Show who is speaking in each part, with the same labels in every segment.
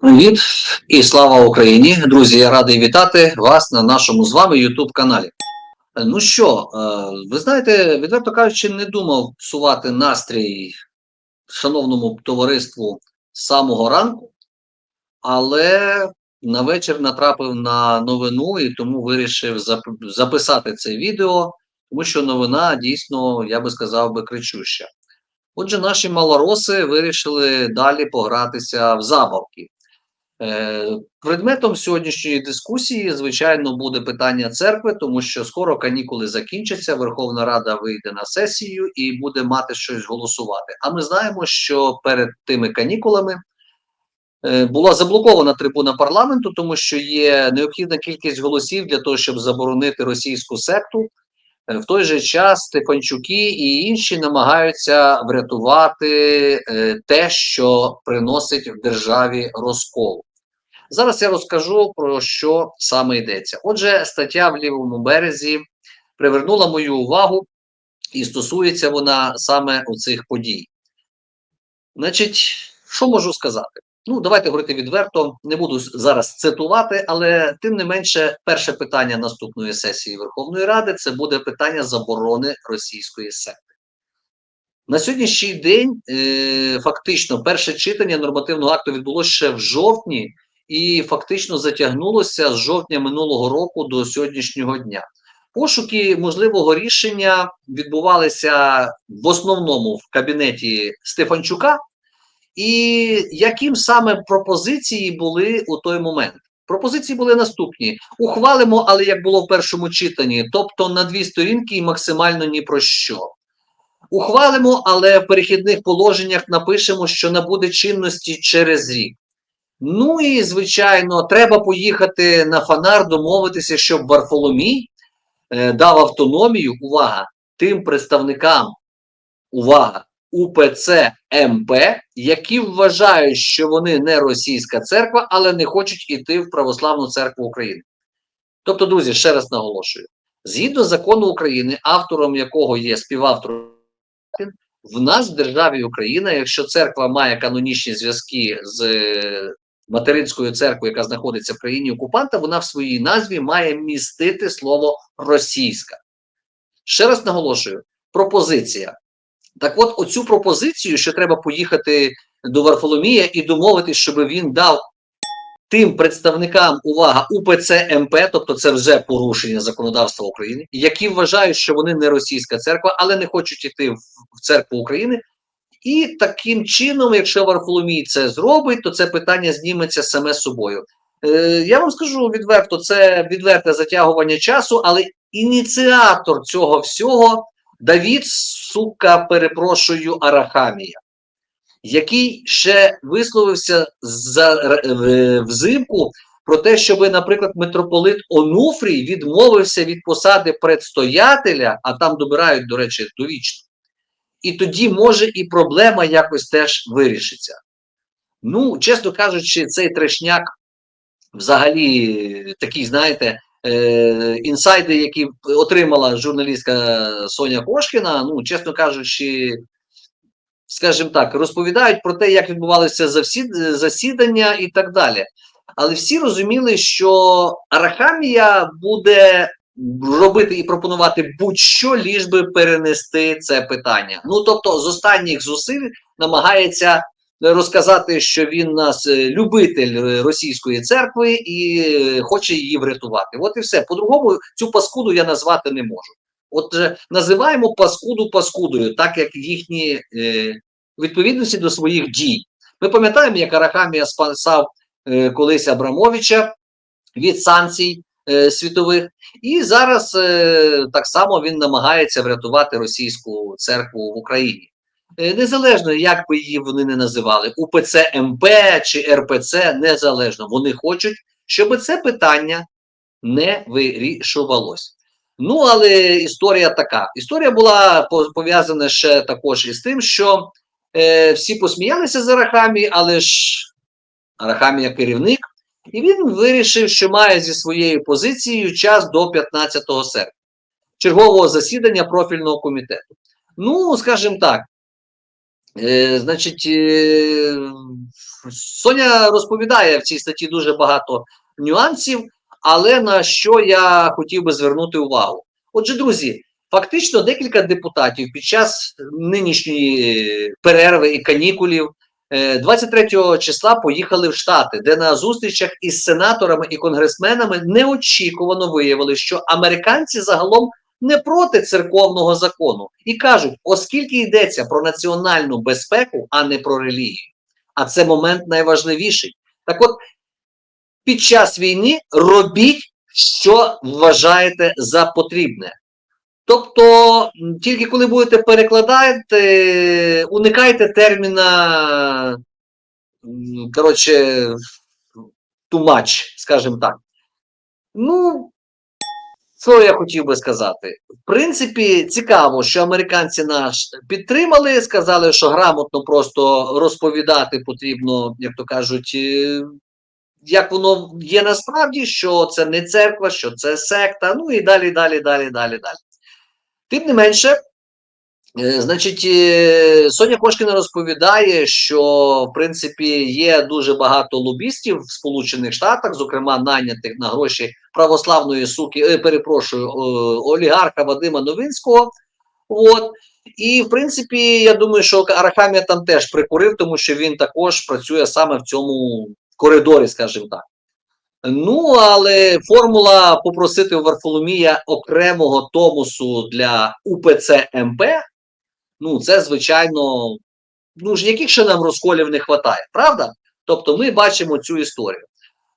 Speaker 1: Привіт і слава Україні! Друзі, я радий вітати вас на нашому з вами YouTube каналі. Ну що, е, ви знаєте, відверто кажучи, не думав псувати настрій шановному товариству з самого ранку, але на вечір натрапив на новину і тому вирішив записати це відео, тому що новина дійсно, я би сказав би, кричуща. Отже, наші малороси вирішили далі погратися в забавки. Е, Предметом сьогоднішньої дискусії, звичайно, буде питання церкви, тому що скоро канікули закінчаться, Верховна Рада вийде на сесію і буде мати щось голосувати. А ми знаємо, що перед тими канікулами е, була заблокована трибуна парламенту, тому що є необхідна кількість голосів для того, щоб заборонити російську секту. Е, В той же час Стефанчуки і інші намагаються врятувати е, те, що приносить в державі розкол. Зараз я розкажу про що саме йдеться. Отже, стаття в лівому березі привернула мою увагу, і стосується вона саме оцих подій. Значить, що можу сказати? Ну, давайте говорити відверто, не буду зараз цитувати, але тим не менше, перше питання наступної сесії Верховної Ради це буде питання заборони російської секти. На сьогоднішній день е, фактично перше читання нормативного акту відбулося ще в жовтні і фактично затягнулося з жовтня минулого року до сьогоднішнього дня. Пошуки можливого рішення відбувалися в основному в кабінеті Стефанчука, і яким саме пропозиції були у той момент? Пропозиції були наступні: ухвалимо, але як було в першому читанні, тобто на дві сторінки і максимально ні про що. Ухвалимо, але в перехідних положеннях напишемо, що набуде чинності через рік. Ну і, звичайно, треба поїхати на фанар, домовитися, щоб Варфоломій е, дав автономію, увага, тим представникам, увага, УПЦ МП, які вважають, що вони не російська церква, але не хочуть іти в Православну церкву України. Тобто, друзі, ще раз наголошую: згідно закону України, автором якого є співавтором, в нас в державі Україна, якщо церква має канонічні зв'язки з е, материнською церквою, яка знаходиться в країні окупанта, вона в своїй назві має містити слово російська. Ще раз наголошую: пропозиція. Так от, оцю пропозицію, що треба поїхати до Варфоломія і домовитись, щоб він дав тим представникам увага УПЦ МП, тобто це вже порушення законодавства України, які вважають, що вони не російська церква, але не хочуть іти в, в церкву України. І таким чином, якщо Варфоломій це зробить, то це питання зніметься саме собою. Е, я вам скажу відверто, це відверте затягування часу, але ініціатор цього всього Давід, сука, перепрошую, Арахамія, який ще висловився за, е, взимку про те, щоб, наприклад, митрополит Онуфрій відмовився від посади предстоятеля, а там добирають, до речі, довічно. І тоді може і проблема якось теж вирішиться. Ну, чесно кажучи, цей трешняк взагалі такий, знаєте, е, інсайди, які отримала журналістка Соня Кошкіна, ну, чесно кажучи, скажімо так, розповідають про те, як відбувалися засідання і так далі. Але всі розуміли, що Арахамія буде робити і пропонувати будь-що, ліж би перенести це питання. Ну тобто, з останніх зусиль намагається розказати, що він нас е, любитель е, російської церкви і е, хоче її врятувати. От і все. По-другому цю паскуду я назвати не можу. От називаємо паскуду паскудою, так як їхні е, відповідності до своїх дій. Ми пам'ятаємо, як Арахамія спасав е, колись Абрамовича від санкцій світових, і зараз так само він намагається врятувати російську церкву в Україні. Е, Незалежно, як би її вони не називали, УПЦ МП чи РПЦ, незалежно. Вони хочуть, щоб це питання не вирішувалось. Ну, але історія така. Історія була пов'язана ще також із тим, що е, всі посміялися з Арахамії, але ж Арахамія керівник, і він вирішив, що має зі своєю позицією час до 15 серпня, чергового засідання профільного комітету. Ну, скажімо так, е, значить, е, Соня розповідає в цій статті дуже багато нюансів, але на що я хотів би звернути увагу. Отже, друзі, фактично декілька депутатів під час нинішньої е, перерви і канікулів е, 23 числа поїхали в Штати, де на зустрічах із сенаторами і конгресменами неочікувано виявили, що американці загалом не проти церковного закону і кажуть, оскільки йдеться про національну безпеку, а не про релігію. А це момент найважливіший. Так от, під час війни робіть, що вважаєте за потрібне. Тобто, тільки коли будете перекладати, уникайте терміна, коротше, much, скажімо так. Ну, що я хотів би сказати? В принципі, цікаво, що американці нас підтримали, сказали, що грамотно просто розповідати потрібно, як то кажуть, е, як воно є насправді, що це не церква, що це секта, ну і далі, далі, далі, далі, далі. Тим не менше, значить, е, Соня Кошкіна розповідає, що в принципі є дуже багато лобістів в Сполучених Штатах, зокрема нанятих на гроші православної суки, е, перепрошую, е, олігарха Вадима Новинського. От. І, в принципі, я думаю, що Арахамія там теж прикурив, тому що він також працює саме в цьому коридорі, скажімо так. Ну, але формула попросити у Варфоломія окремого томусу для УПЦ МП, ну, це, звичайно, ну ж яких ще нам розколів не вистачає, правда? Тобто ми бачимо цю історію.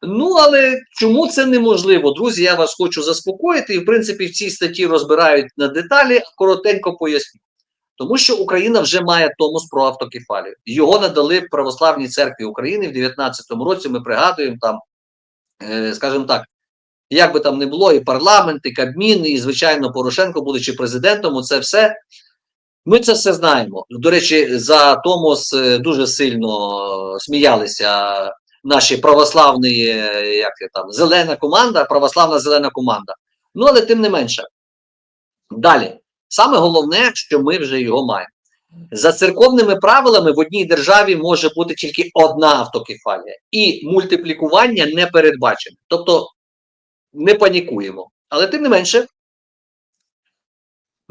Speaker 1: Ну, але чому це неможливо? Друзі, я вас хочу заспокоїти, і в принципі в цій статті розбирають на деталі, коротенько поясню. Тому що Україна вже має томос про автокефалію. Його надали Православній церкві України в 19-му році. Ми пригадуємо там, е, скажімо так, як би там не було, і парламент, і Кабмін, і, звичайно, Порошенко, будучи президентом, це все. Ми це все знаємо. До речі, за Томос е, дуже сильно сміялися наші православні, е, як там, зелена команда, православна зелена команда. Ну, але тим не менше. Далі. Саме головне, що ми вже його маємо. За церковними правилами в одній державі може бути тільки одна автокефалія, і мультиплікування не передбачене. Тобто не панікуємо. Але тим не менше,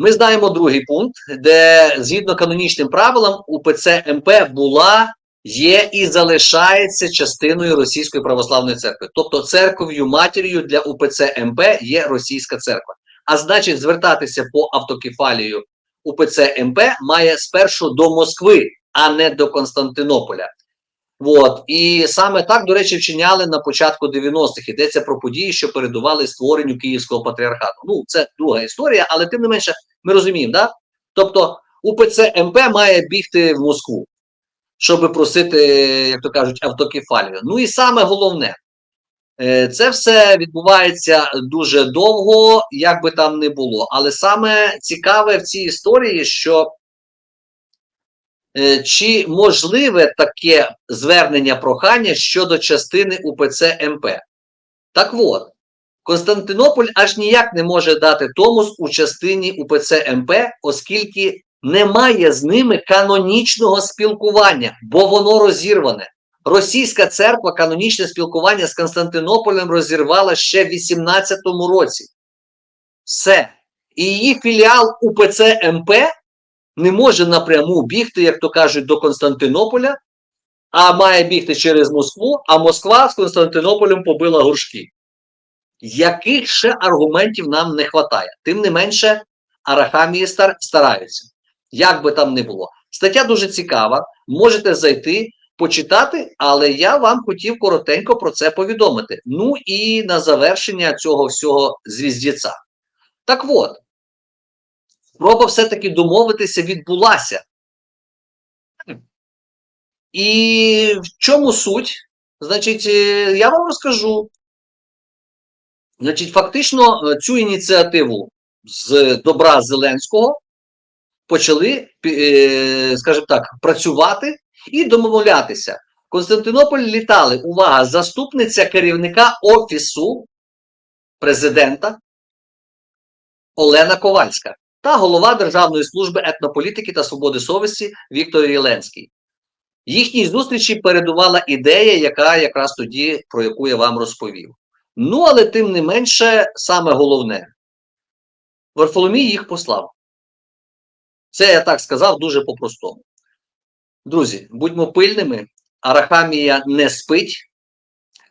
Speaker 1: ми знаємо другий пункт, де згідно канонічним правилам УПЦ МП була, є і залишається частиною Російської православної церкви. Тобто церков'ю матір'ю для УПЦ МП є російська церква. А значить, звертатися по автокефалію УПЦ МП має спершу до Москви, а не до Константинополя. От. І саме так, до речі, вчиняли на початку 90-х. Йдеться про події, що передували створенню Київського патріархату. Ну, це друга історія, але тим не менше, ми розуміємо, да? Тобто УПЦ МП має бігти в Москву, щоб просити, як то кажуть, автокефалію. Ну і саме головне, е, це все відбувається дуже довго, як би там не було. Але саме цікаве в цій історії, що Чи можливе таке звернення прохання щодо частини УПЦ МП? Так от, Константинополь аж ніяк не може дати Томос у частині УПЦ МП, оскільки немає з ними канонічного спілкування, бо воно розірване. Російська церква канонічне спілкування з Константинополем розірвала ще в 18-му році. Все. І її філіал УПЦ МП не може напряму бігти, як то кажуть, до Константинополя, а має бігти через Москву, а Москва з Константинополем побила горшки. Яких ще аргументів нам не вистачає? Тим не менше, Арахамії стар, стараються. Як би там не було. Стаття дуже цікава, можете зайти, почитати, але я вам хотів коротенько про це повідомити. Ну і на завершення цього всього звіздіця. Так от, спроба все-таки домовитися відбулася. І в чому суть? Значить, е, я вам розкажу. Значить, фактично, е, цю ініціативу з добра Зеленського почали, е, скажімо так, працювати і домовлятися. Константинополь літали, увага, заступниця керівника Офісу президента Олена Ковальська та голова Державної служби етнополітики та свободи совісті Віктор Єленський. Їхній зустрічі передувала ідея, яка якраз тоді, про яку я вам розповів. Ну, але тим не менше, саме головне, Варфоломій їх послав. Це я так сказав дуже по-простому. Друзі, будьмо пильними. Арахамія не спить.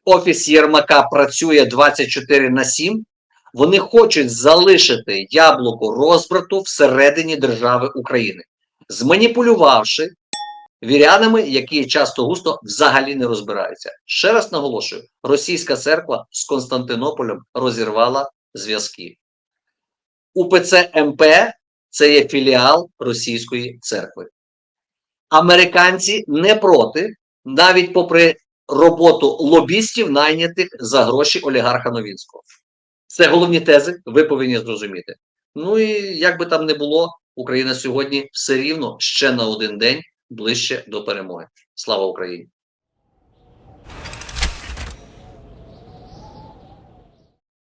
Speaker 1: Офіс Єрмака працює 24 на 7. Вони хочуть залишити яблуко розбрату всередині держави України, зманіпулювавши вірянами, які часто густо взагалі не розбираються. Ще раз наголошую: російська церква з Константинополем розірвала зв'язки. УПЦ МП це є філіал російської церкви. Американці не проти, навіть попри роботу лобістів, найнятих за гроші олігарха Новінського. Це головні тези, ви повинні зрозуміти. Ну і як би там не було, Україна сьогодні все рівно ще на один день ближче до перемоги. Слава Україні!